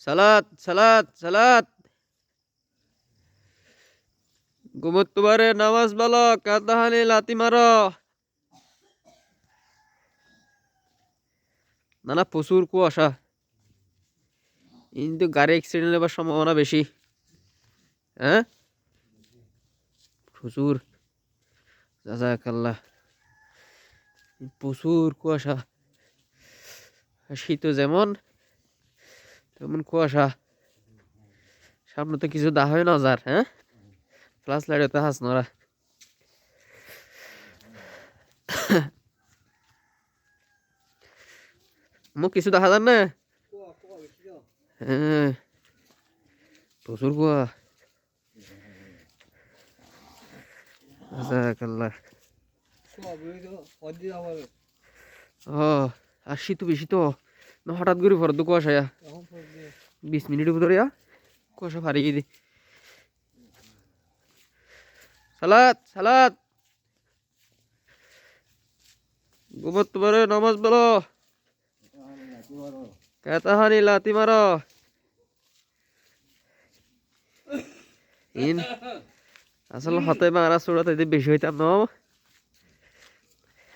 সালাত সালাত সালাত। গুমত্তুবারে নামাজ বলো কাতাহানি লাতি মারো। না না, প্রচুর কুয়াশা। কিন্তু গাড়ি অ্যাক্সিডেন্ট হবার সম্ভাবনা বেশি। হ্যাঁ? প্রচুর। জাজাকাল্লাহ প্রচুর কুয়াশা। শীত যেমন তেমন কুয়াশা। সামনে তো কিছু দা হয় নজার হ্যাঁ? ফ্লাস লাইট তো হাস নরা। মোক কিছু দেখা যান না? হ্যাঁ। প্রচুর কুয়া। ও, আর শীত বেশি তো। না, হঠাৎ করে পরে তো কুয়াশা ইয়া। বিশ মিনিটের ভিতরে কুয়াশা ফারিয়ে দি। সালাত সালাত। ঘুমত তোমার নামাজ বলো। কেতাহানি লাতি মারো। ইন, আসলে হতে মারা চোড়াতে যদি বেশি হইতাম ন।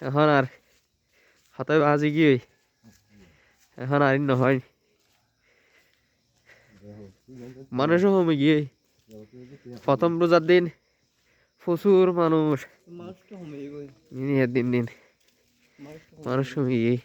এখন আর হতে বাজি কি এখন আর নহয়। মানুষও কমে গিয়ে প্রথম রোজার দিন প্রচুর মানুষ। দিন দিন। মানুষ কমে গিয়ে